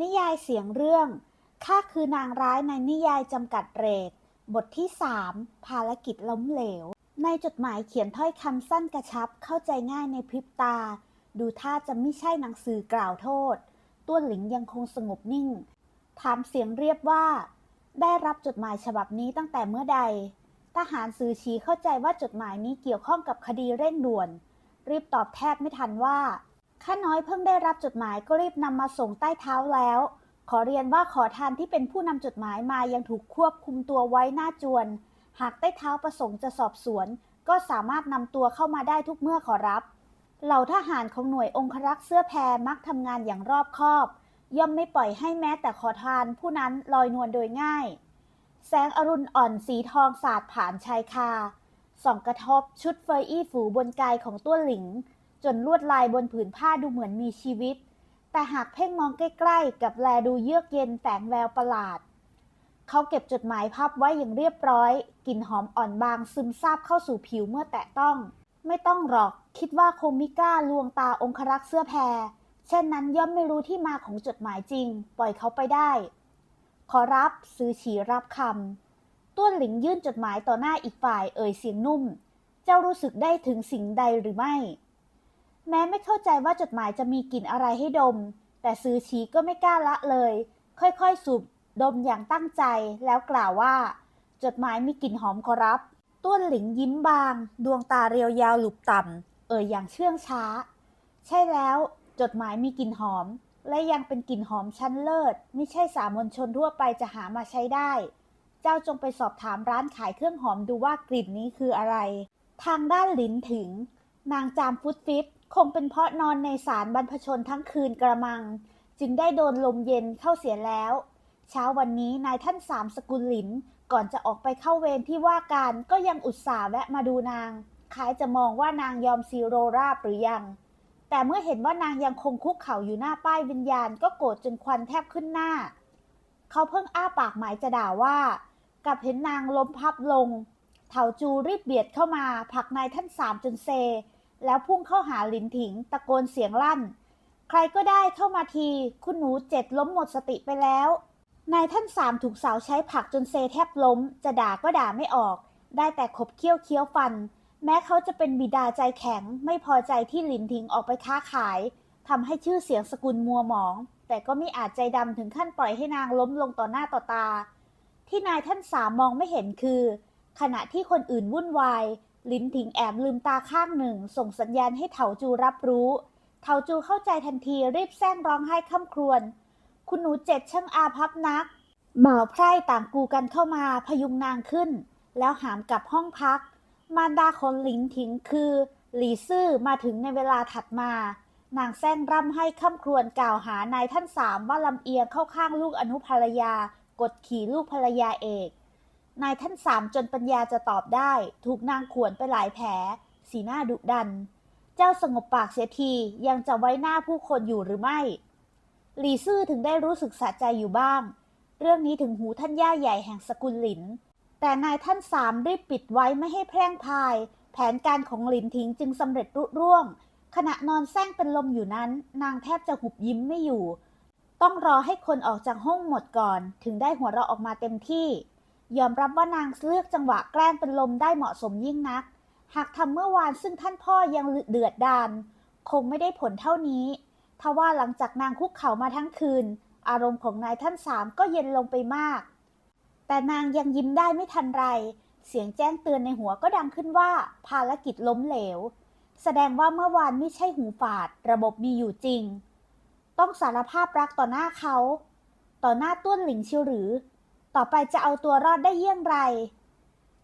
นิยายเสียงเรื่อง ข้าคือนางร้ายในนิยายจำกัดเรทบทที่ 3 ภารกิจล้มเหลว ในจดหมายเขียนถ้อยคำสั้นกระชับเข้าใจง่ายในพริบตา ดูท่าจะไม่ใช่หนังสือกล่าวโทษต้วนหลิงยังคงสงบนิ่ง ถามเสียงเรียบว่า ได้รับจดหมายฉบับนี้ตั้งแต่เมื่อใด ทหารสื่อชี้เข้าใจว่าจดหมายนี้เกี่ยวข้องกับคดีเร่งด่วน รีบตอบแทบไม่ทันว่า ข้าน้อยเพิ่งได้รับจดหมายก็รีบนำมาส่งใต้เท้าแล้ว ขอเรียนว่าขอทานที่เป็นผู้นำจดหมายมายังถูกควบคุมตัวไว้หน้าจวน หากใต้เท้าประสงค์จะสอบสวน ก็สามารถนำตัวเข้ามาได้ทุกเมื่อขอรับ เหล่าทหารของหน่วยองครักษ์เสื้อแพรมักทำงานอย่างรอบคอบ ย่อมไม่ปล่อยให้แม้แต่ขอทานผู้นั้นลอยนวลโดยง่าย แสงอรุณอ่อนสีทองสาดผ่านชายคาส่องกระทบชุดเฟยอี้ฝูบนกายของต้วหลิง จนลวดลายบนผืนผ้าดูเหมือนมีชีวิต แต่หากเพ่งมองใกล้ๆ กับแลดูเยือกเย็นแฝงแววประหลาด เขาเก็บจดหมายพับไว้อย่างเรียบร้อยกลิ่นหอมอ่อนบางซึมซาบเข้าสู่ผิวเมื่อแตะต้อง ไม่ต้องหรอกคิดว่าคงมิกล้าลวงตาองครักษ์เสื้อแพรเช่นนั้นย่อมไม่รู้ที่มาของจดหมายจริง ปล่อยเขาไปได้ ขอรับซื้อฉีรับคำต้วนหลิงยื่นจดหมายต่อหน้าอีกฝ่ายเอ่ยเสียงนุ่ม เจ้ารู้สึกได้ถึงสิ่งใดหรือไม่ แม้ไม่เข้าใจว่าจดหมายจะมีกลิ่นอะไรให้ดม แต่ซื้อชีก็ไม่กล้าละเลย ค่อยๆ สูบดมอย่างตั้งใจแล้วกล่าวว่า จดหมายมีกลิ่นหอมขอรับ ต้วนหลิงยิ้มบาง ดวงตาเรียวยาวหลุบต่ำเอ่ยอย่างเชื่องช้า ใช่แล้ว จดหมายมีกลิ่นหอม และยังเป็นกลิ่นหอมชั้นเลิศ ไม่ใช่สามัญชนทั่วไปจะหามาใช้ได้ เจ้าจงไปสอบถามร้านขายเครื่องหอมดูว่ากลิ่นนี้คืออะไร ทางด้านหลินถึง นางจามฟุตฟิต คงเป็นเพราะนอนในสารบรรพชนทั้งคืนกระมัง จึงได้โดนลมเย็นเข้าเสียแล้ว เช้าวันนี้นายท่านสามสกุลหลิน ก่อนจะออกไปเข้าเวรที่ว่าการก็ยังอุตส่าห์แวะมาดูนางคล้ายจะมองว่านางยอมซีโรราบหรือยัง แต่เมื่อเห็นว่านางยังคงคุกเข่าอยู่หน้าป้ายวิญญาณก็โกรธจนควันแทบขึ้นหน้า เขาเพิ่งอ้าปากหมายจะด่าว่า กับเห็นนางล้มพับลง เถาจูรีบเบียดเข้ามาผลักนายท่านสามจนเซ แล้วพุ่งเข้าหาหลินถิง ตะโกนเสียงลั่น ใครก็ได้เข้ามาที คุณหนูเจ็ดล้มหมดสติไปแล้ว นายท่านสามถูกสาวใช้ผลักจนเซแทบล้ม จะด่าก็ด่าไม่ออก ได้แต่ขบเคี้ยวเคี้ยวฟัน แม้เขาจะเป็นบิดาใจแข็ง ไม่พอใจที่หลินถิงออกไปค้าขายทำให้ชื่อเสียงสกุลมัวหมอง แต่ก็ไม่อาจใจดำถึงขั้นปล่อยให้นางล้มลงต่อหน้าต่อตา ที่นายท่านสามมองไม่เห็นคือ ขณะที่คนอื่นวุ่นวาย ลินถิงแอบลืมตาข้างหนึ่ง ส่งสัญญาณให้เถาจูรับรู้ เถาจูเข้าใจทันทีรีบแซงร้องไห้ค่ำครวญคุณหนูเจ็ดช่างอาพับนักหมาไพร่ต่างกูกันเข้ามาพยุงนางขึ้น แล้วหามกลับห้องพัก มารดาของหลินถิงคือ หลีซื่อมาถึงในเวลาถัดมา นางแซงร่ำให้ค่ำครวญกล่าวหานายท่านสามว่าลำเอียงเข้าข้างลูกอนุภรรยากดขี่ลูกภรรยาเอก นายท่านสามจนปัญญาจะตอบได้ ถูกนางขวนไปหลายแผล สีหน้าดุดัน เจ้าสงบปากเสียทียังจะไว้หน้าผู้คนอยู่หรือไม่ หลีซื่อถึงได้รู้สึกสะใจอยู่บ้าง เรื่องนี้ถึงหูท่านย่าใหญ่แห่งสกุลหลิน แต่นายท่านสามรีบปิดไว้ไม่ให้แพร่งพาย แผนการของหลินทิ้งจึงสำเร็จรุ่ร่วง ขณะนอนแซงเป็นลมอยู่นั้น นางแทบจะหุบยิ้มไม่อยู่ ต้องรอให้คนออกจากห้องหมดก่อน ถึงได้หัวเราะออกมาเต็มที่ ยอมรับว่านางเลือกจังหวะแกล้งเป็นลมได้เหมาะสมยิ่งนัก หากทำเมื่อวานซึ่งท่านพ่อยังเดือดดาน คงไม่ได้ผลเท่านี้ทว่าหลังจากนางคุกเข่ามาทั้งคืน อารมณ์ของนายท่านสามก็เย็นลงไปมาก แต่นางยังยิ้มได้ไม่ทันไร เสียงแจ้งเตือนในหัวก็ดังขึ้นว่า ภารกิจล้มเหลว แสดงว่าเมื่อวานไม่ใช่หูฝาด ระบบมีอยู่จริง ต้องสารภาพรักต่อหน้าเขา ต่อหน้าต้วนหลิงเชียวหรือ ต่อไปจะเอาตัวรอดได้เยี่ยงไร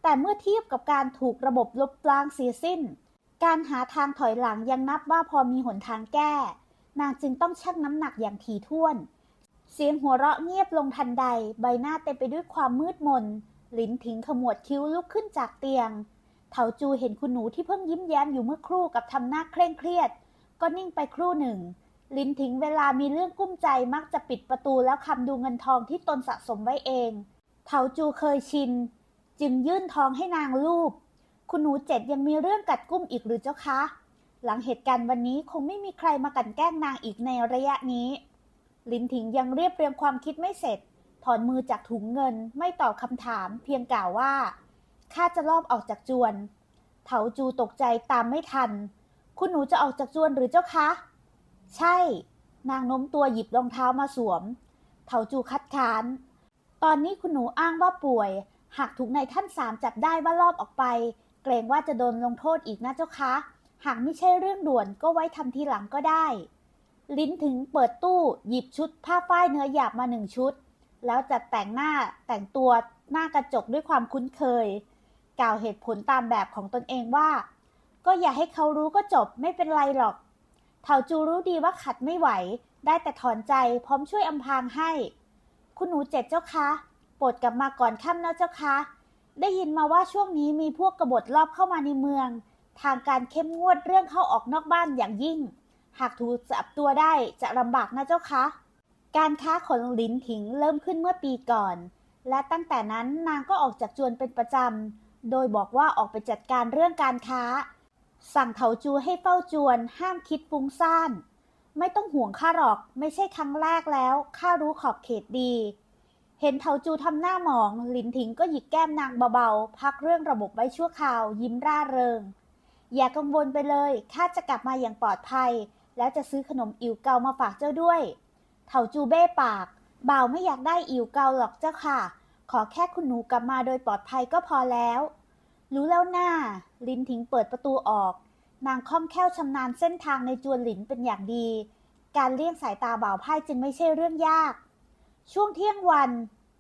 แต่เมื่อเทียบกับการถูกระบบลบล้างเสียสิ้น การหาทางถอยหลังยังนับว่าพอมีหนทางแก้ นางจึงต้องชั่งน้ำหนักอย่างถี่ถ้วน เสียงหัวเราะเงียบลงทันใด ใบหน้าเต็มไปด้วยความมืดมน ลิ้นถิงขมวดคิ้วลุกขึ้นจากเตียง เถาจูเห็นคุณหนูที่เพิ่งยิ้มแย้มอยู่เมื่อครู่กับทำหน้าเคร่งเครียด ก็นิ่งไปครู่หนึ่ง ลิ้นถิงเวลามีเรื่องกุ้มใจมักจะปิดประตูแล้วคำดูเงินทองที่ตนสะสมไว้เอง เถาจูเคยชิน จึงยื่นทองให้นางลูบคุณหนูเจ็ดยังมีเรื่องกัดกุ้มอีกหรือเจ้าคะ หลังเหตุการณ์วันนี้คงไม่มีใครมากันแกล้งนางอีกในระยะนี้ ลินถิงยังเรียบเรียงความคิดไม่เสร็จ ถอนมือจากถุงเงินไม่ตอบคำถาม เพียงกล่าวว่าข้าจะลอบออกจากจวน เถาจูตกใจตามไม่ทัน คุณหนูจะออกจากจวนหรือเจ้าคะ ใช่ นางโน้มตัวหยิบรองเท้ามาสวม เถาจูคัดค้าน ตอนนี้คุณหนูอ้างว่าป่วย หากถูกนายท่านสามจับได้ว่าลอบออกไป เกรงว่าจะโดนลงโทษอีกนะเจ้าคะ หากไม่ใช่เรื่องด่วนก็ไว้ทำทีหลังก็ได้ ลิ้นถึงเปิดตู้หยิบชุดผ้าฝ้ายเนื้อหยาบมาหนึ่งชุด แล้วจัดแต่งหน้าแต่งตัวหน้ากระจกด้วยความคุ้นเคย กล่าวเหตุผลตามแบบของตนเองว่า ก็อย่าให้เขารู้ก็จบไม่เป็นไรหรอก เถาจูรู้ดีว่าขัดไม่ไหว ได้แต่ถอนใจพร้อมช่วยอำพางให้ คุณหนูเจ็ดเจ้าคะโปรดกลับมาก่อนค่ำนะเจ้าคะ ได้ยินมาว่าช่วงนี้มีพวกกบฏรอบเข้ามาในเมือง ทางการเข้มงวดเรื่องเข้าออกนอกบ้านอย่างยิ่ง หากถูกจับตัวได้จะลำบากนะเจ้าคะ การค้าของลินถิงเริ่มขึ้นเมื่อปีก่อน และตั้งแต่นั้นนางก็ออกจากจวนเป็นประจำ โดยบอกว่าออกไปจัดการเรื่องการค้า สั่งเถาจูให้เฝ้าจวน ห้ามคิดฟุ้งซ่าน ไม่ต้องห่วงข้าหรอกไม่ใช่ครั้งแรกแล้วข้ารู้ขอบเขตดี เห็นเถาจูทำหน้าหมอง ลินถิงก็หยิกแก้มนางเบาๆ พักเรื่องระบบไว้ชั่วคราว ยิ้มร่าเริง อย่ากังวลไปเลยข้าจะกลับมาอย่างปลอดภัย แล้วจะซื้อขนมอิ๋วเกามาฝากเจ้าด้วย เถาจูเบ้ปากบ่าวไม่อยากได้อิ๋วเกาหรอกเจ้าค่ะ ขอแค่คุณหนูกลับมาโดยปลอดภัยก็พอแล้ว รู้แล้วหน้า ลินถิงเปิดประตูออก นางคล่องแคล่วชำนาญเส้นทางในจวนหลินเป็นอย่างดี การเลี่ยงสายตาบ่าวไพ่จึงไม่ใช่เรื่องยาก ช่วงเที่ยงวัน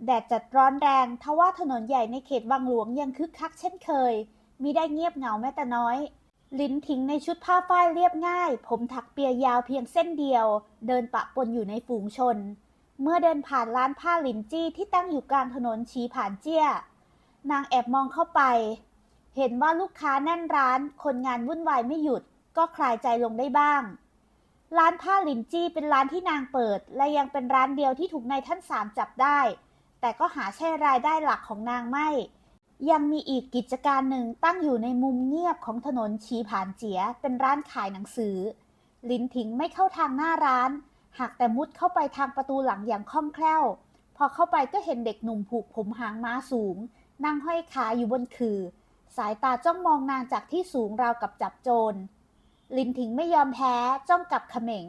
แดดจัดร้อนแรงทว่าถนนใหญ่ในเขตวังหลวงยังคึกคักเช่นเคยมิได้เงียบเหงาแม้แต่น้อยลินถิงในชุดผ้าฝ้ายเรียบง่าย ผมถักเปียยาวเพียงเส้นเดียว เดินปะปนอยู่ในฝูงชน เมื่อเดินผ่านร้านผ้าลินจี้ที่ตั้งอยู่กลางถนนชีผ่านเจี้ย นางแอบมองเข้าไป เห็นว่าลูกค้าแน่นร้าน คนงานวุ่นวายไม่หยุด ก็คลายใจลงได้บ้าง ร้านผ้าลินจี้เป็นร้านที่นางเปิด และยังเป็นร้านเดียวที่ถูกนายท่านสามจับได้ แต่ก็หาใช่รายได้หลักของนางไม่ ยังมีอีกกิจการหนึ่งตั้งอยู่ในมุมเงียบของถนนชีผานเจีย เป็นร้านขายหนังสือ ลินถิงไม่เข้าทางหน้าร้าน หากแต่มุดเข้าไปทางประตูหลังอย่างคล่องแคล่ว พอเข้าไปก็เห็นเด็กหนุ่มผูกผมหางม้าสูง นั่งห้อยขาอยู่บนคือ สายตาจ้องมองนางจากที่สูงราวกับจับโจร ลินถิงไม่ยอมแพ้ จ้องกับเขม็ง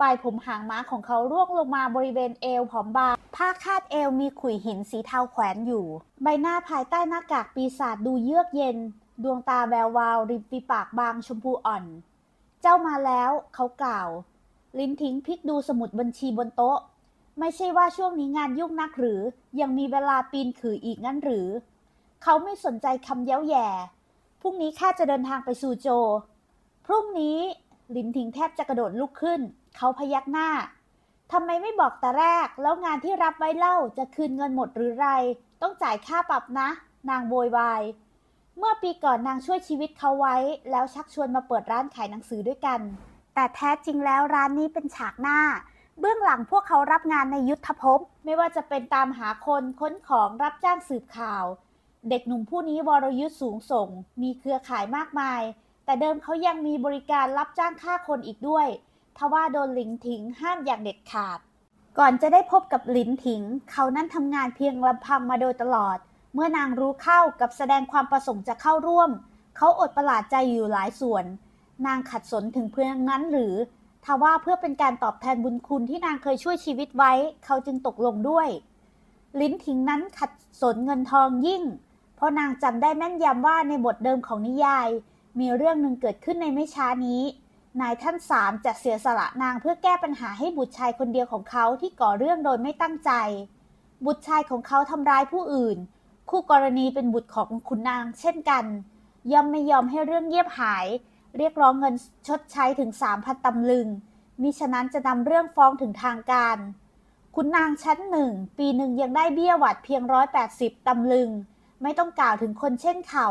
ปลายผมหางม้าของเขาร่วงลงมาบริเวณเอวผอมบาง ผ้าคาดเอวมีขุยหินสีเทาแขวนอยู่ ใบหน้าภายใต้หน้ากากปีศาจดูเยือกเย็น ดวงตาแวววาว ริมฝีปากบางชมพูอ่อน เจ้ามาแล้วเขากล่าว ลินทิ้งพลิกดูสมุดบัญชีบนโต๊ะ ไม่ใช่ว่าช่วงนี้งานยุ่งนักหรือ ยังมีเวลาปีนขืออีกงั้นหรือ เขาไม่สนใจคำเย้าแย่พรุ่งนี้ข้าจะเดินทางไปซูโจ พรุ่งนี้ลินทิงแทบจะกระโดดลุกขึ้น เขาพยักหน้าทำไมไม่บอกแต่แรก แล้วงานที่รับไว้เล่าจะคืนเงินหมดหรือไร ต้องจ่ายค่าปรับนะ นางโวยวาย เมื่อปีก่อนนางช่วยชีวิตเขาไว้ แล้วชักชวนมาเปิดร้านขายหนังสือด้วยกัน แต่แท้จริงแล้วร้านนี้เป็นฉากหน้า เบื้องหลังพวกเขารับงานในยุทธภพ ไม่ว่าจะเป็นตามหาคนค้นของรับจ้างสืบข่าว เด็กหนุ่มผู้นี้วรยุทธ์สูงส่ง มีเครือข่ายมากมาย แต่เดิมเขายังมีบริการรับจ้างฆ่าคนอีกด้วยทว่าโดนหลินถิงห้ามอย่างเด็ดขาด ก่อนจะได้พบกับหลินถิง เขานั้นทำงานเพียงลำพังมาโดยตลอด เมื่อนางรู้เข้ากับแสดงความประสงค์จะเข้าร่วม เขาอดประหลาดใจอยู่หลายส่วน นางขัดสนถึงเพียงนั้นหรือทว่าเพื่อเป็นการตอบแทนบุญคุณที่นางเคยช่วยชีวิตไว้ เขาจึงตกลงด้วย ลิ้นถิงนั้นขัดสนเงินทองยิ่ง เพราะนางจำได้แม่นยำว่าในบทเดิมของนิยาย มีเรื่องหนึ่งเกิดขึ้นในไม่ช้านี้ นายท่านสามจะเสียสละนางเพื่อแก้ปัญหาให้บุตรชายคนเดียวของเขาที่ก่อเรื่องโดยไม่ตั้งใจ บุตรชายของเขาทำร้ายผู้อื่น คู่กรณีเป็นบุตรของคุณนางเช่นกัน ย่อมไม่ยอมให้เรื่องเงียบหาย เรียกร้องเงินชดใช้ถึงสามพันตำลึงมิฉะนั้นจะนำเรื่องฟ้องถึงทางการ คุณนางชั้นหนึ่งปีหนึ่งยังได้เบี้ยหวัดเพียงร้อยแปดสิบตำลึง ไม่ต้องกล่าวถึงคนเช่นเขา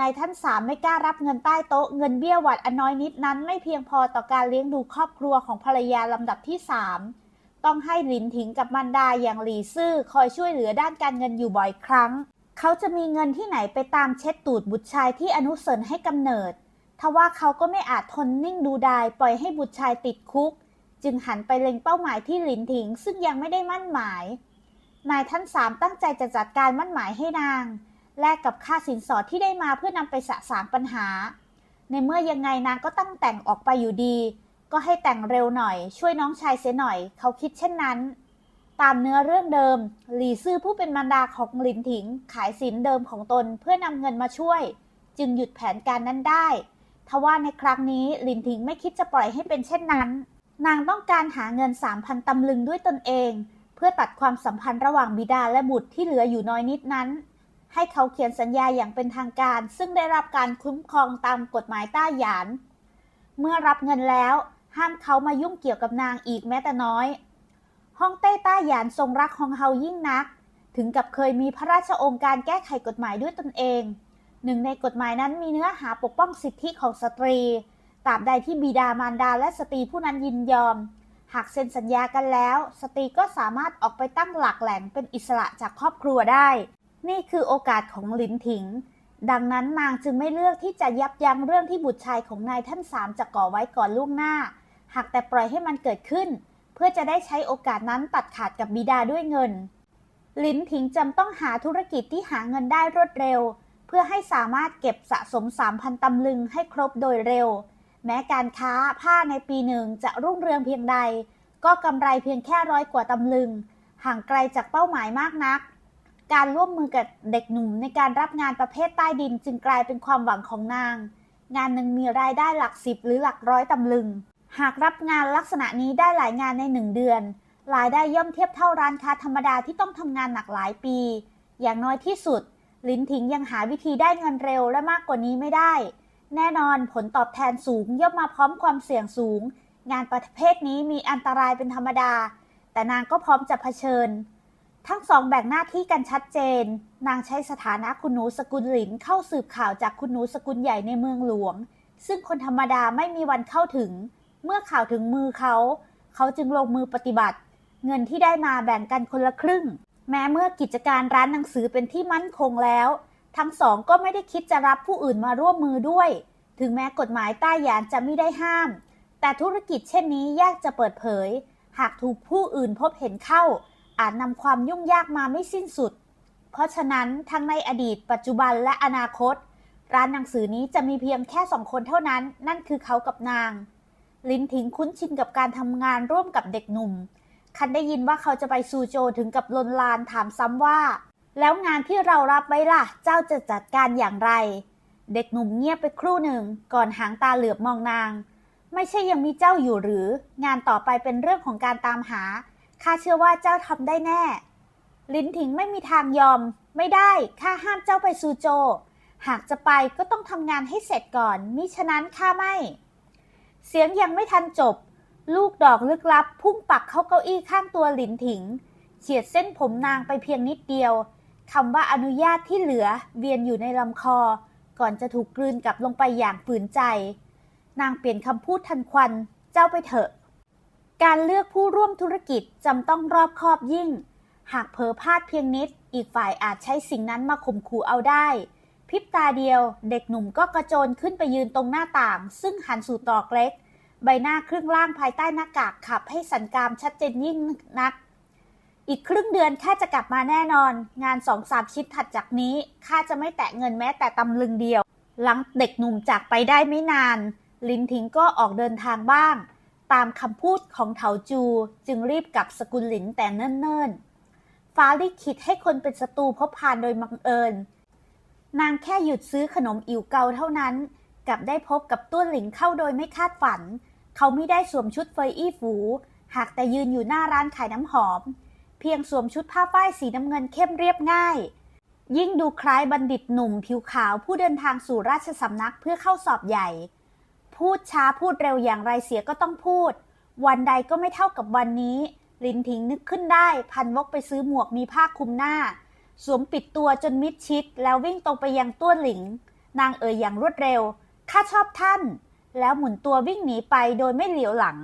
นายท่านสามไม่กล้ารับเงินใต้โต๊ะ เงินเบี้ยหวัดอันน้อยนิดนั้นไม่เพียงพอต่อการเลี้ยงดูครอบครัวของภรรยาลำดับที่สามต้องให้หลินถิงกับมันดาอย่างหลีซื่อคอยช่วยเหลือด้านการเงินอยู่บ่อยครั้ง เขาจะมีเงินที่ไหนไปตามเช็ดตูดบุตรชายที่อนุสรให้กำเนิดทว่าเขาก็ไม่อาจทนนิ่งดูดายปล่อยให้บุตรชายติดคุก จึงหันไปเล็งเป้าหมายที่หลินถิงซึ่งยังไม่ได้มั่นหมาย นายท่านสามตั้งใจจะจัดการมั่นหมายให้นาง แลกกับค่าสินสอดที่ได้มาเพื่อนำไปสะสางปัญหา ในเมื่อยังไงนางก็ตั้งแต่งออกไปอยู่ดี ก็ให้แต่งเร็วหน่อย ช่วยน้องชายเสียหน่อย เขาคิดเช่นนั้น ตามเนื้อเรื่องเดิม หลี่ซื่อผู้เป็นมารดาของหลินถิง ขายสินเดิมของตนเพื่อนำเงินมาช่วย จึงหยุดแผนการนั้นได้ทว่าในครั้งนี้หลินถิงไม่คิดจะปล่อยให้เป็นเช่นนั้น นางต้องการหาเงินสามพันตำลึงด้วยตนเอง พื่อตัดความสัมพันธ์ระหว่างบิดาและบุตรที่เหลืออยู่น้อยนิดนั้น ให้เขาเขียนสัญญาอย่างเป็นทางการ ซึ่งได้รับการคุ้มครองตามกฎหมายต้าหยาน เมื่อรับเงินแล้ว ห้ามเขามายุ่งเกี่ยวกับนางอีกแม้แต่น้อยฮ่องเต้ต้าหยานทรงรักฮองเฮายิ่งนัก ถึงกับเคยมีพระราชองค์การแก้ไขกฎหมายด้วยตนเอง หนึ่งในกฎหมายนั้นมีเนื้อหาปกป้องสิทธิของสตรีตราบใดที่บิดามารดาและสตรีผู้นั้นยินยอม หากเซ็นสัญญากันแล้ว สตรีก็สามารถออกไปตั้งหลักแหล่งเป็นอิสระจากครอบครัวได้ นี่คือโอกาสของหลินถิง ดังนั้นนางจึงไม่เลือกที่จะยับยั้งเรื่องที่บุตรชายของนายท่านสามจะก่อไว้ก่อนล่วงหน้า หากแต่ปล่อยให้มันเกิดขึ้น เพื่อจะได้ใช้โอกาสนั้นตัดขาดกับบิดาด้วยเงินลินถิงจำต้องหาธุรกิจที่หาเงินได้รวดเร็ว เพื่อให้สามารถเก็บสะสม 3,000ตำลึงให้ครบโดยเร็ว แม้การค้าผ้าในปีหนึ่งจะรุ่งเรืองเพียงใด ก็กำไรเพียงแค่ร้อยกว่าตำลึง ห่างไกลจากเป้าหมายมากนัก การร่วมมือกับเด็กหนุ่มในการรับงานประเภทใต้ดินจึงกลายเป็นความหวังของนาง งานหนึ่งมีรายได้หลักสิบหรือหลักร้อยตำลึง หากรับงานลักษณะนี้ได้หลายงานในหนึ่งเดือน รายได้ย่อมเทียบเท่าร้านค้าธรรมดาที่ต้องทำงานหนักหลายปี อย่างน้อยที่สุด ลินถิงยังหาวิธีได้เงินเร็วและมากกว่านี้ไม่ได้ แน่นอนผลตอบแทนสูงย่อมมาพร้อมความเสี่ยงสูง งานประเภทนี้มีอันตรายเป็นธรรมดา แต่นางก็พร้อมจะเผชิญ ทั้งสองแบ่งหน้าที่กันชัดเจน นางใช้สถานะคุณหนูสกุลหลินเข้าสืบข่าวจากคุณหนูสกุลใหญ่ในเมืองหลวง ซึ่งคนธรรมดาไม่มีวันเข้าถึง เมื่อข่าวถึงมือเขา เขาจึงลงมือปฏิบัติ เงินที่ได้มาแบ่งกันคนละครึ่ง แม้เมื่อกิจการร้านหนังสือเป็นที่มั่นคงแล้ว ทั้งสองก็ไม่ได้คิดจะรับผู้อื่นมาร่วมมือด้วย ถึงแม้กฎหมายใต้ยานจะไม่ได้ห้าม แต่ธุรกิจเช่นนี้ยากจะเปิดเผย หากถูกผู้อื่นพบเห็นเข้า อาจนำความยุ่งยากมาไม่สิ้นสุด เพราะฉะนั้นทั้งในอดีต ปัจจุบันและอนาคต ร้านหนังสือนี้จะมีเพียงแค่สองคนเท่านั้น นั่นคือเขากับนาง ลินถิงคุ้นชินกับการทำงานร่วมกับเด็กหนุ่ม คันได้ยินว่าเขาจะไปซูโจวถึงกับลนลานถามซ้ำว่า แล้วงานที่เรารับไว้ล่ะ เจ้าจะจัดการอย่างไร เด็กหนุ่มเงียบไปครู่หนึ่ง ก่อนหางตาเหลือบมองนาง ไม่ใช่ยังมีเจ้าอยู่หรือ งานต่อไปเป็นเรื่องของการตามหา ข้าเชื่อว่าเจ้าทำได้แน่ ลินถิงไม่มีทางยอม ไม่ได้ ข้าห้ามเจ้าไปซูโจ หากจะไปก็ต้องทำงานให้เสร็จก่อน มิฉะนั้นข้าไม่ เสียงยังไม่ทันจบ ลูกดอกลึกลับ พุ่งปักเข้าเก้าอี้ข้างตัวลินถิง เฉียดเส้นผมนางไปเพียงนิดเดียว คำว่าอนุญาตที่เหลือเวียนอยู่ในลำคอ ก่อนจะถูกกลืนกลับลงไปอย่างฝืนใจ นางเปลี่ยนคำพูดทันควัน เจ้าไปเถอะ การเลือกผู้ร่วมธุรกิจจำต้องรอบคอบยิ่ง หากเผลอพลาดเพียงนิด อีกฝ่ายอาจใช้สิ่งนั้นมาข่มขู่เอาได้ พริบตาเดียว เด็กหนุ่มก็กระโจนขึ้นไปยืนตรงหน้าต่าง ซึ่งหันสู่ตอกเล็ก ใบหน้าครึ่งล่างภายใต้หน้ากากขับให้สันกามชัดเจนยิ่งนัก อีกครึ่งเดือนข้าจะกลับมาแน่นอน งานสองสามชิ้นถัดจากนี้ข้าจะไม่แตะเงินแม้แต่ตำลึงเดียว หลังเด็กหนุ่มจากไปได้ไม่นาน ลินทิงก็ออกเดินทางบ้าง ตามคำพูดของเถาจูจึงรีบกลับสกุลหลินแต่เนิ่นๆ ฟ้าลิขิตให้คนเป็นศัตรูพบพานโดยบังเอิญ นางแค่หยุดซื้อขนมอิ๋วเกาเท่านั้น กลับได้พบกับต้วนหลิงเข้าโดยไม่คาดฝัน เขาไม่ได้สวมชุดเฟยอี้ฝู หากแต่ยืนอยู่หน้าร้านขายน้ำหอม เพียงสวมชุดผ้าฝ้ายสีน้ำเงินเข้มเรียบง่าย ยิ่งดูคล้ายบัณฑิตหนุ่มผิวขาวผู้เดินทางสู่ราชสำนักเพื่อเข้าสอบใหญ่ พูดช้าพูดเร็วอย่างไรเสียก็ต้องพูด วันใดก็ไม่เท่ากับวันนี้ ลินทิงนึกขึ้นได้ พันวกไปซื้อหมวกมีผ้าคลุมหน้า สวมปิดตัวจนมิดชิด แล้ววิ่งตรงไปยังต้วนหลิง นางเอ่ยอย่างรวดเร็วข้าชอบท่าน แล้วหมุนตัววิ่งหนีไปโดยไม่เหลียวหลัง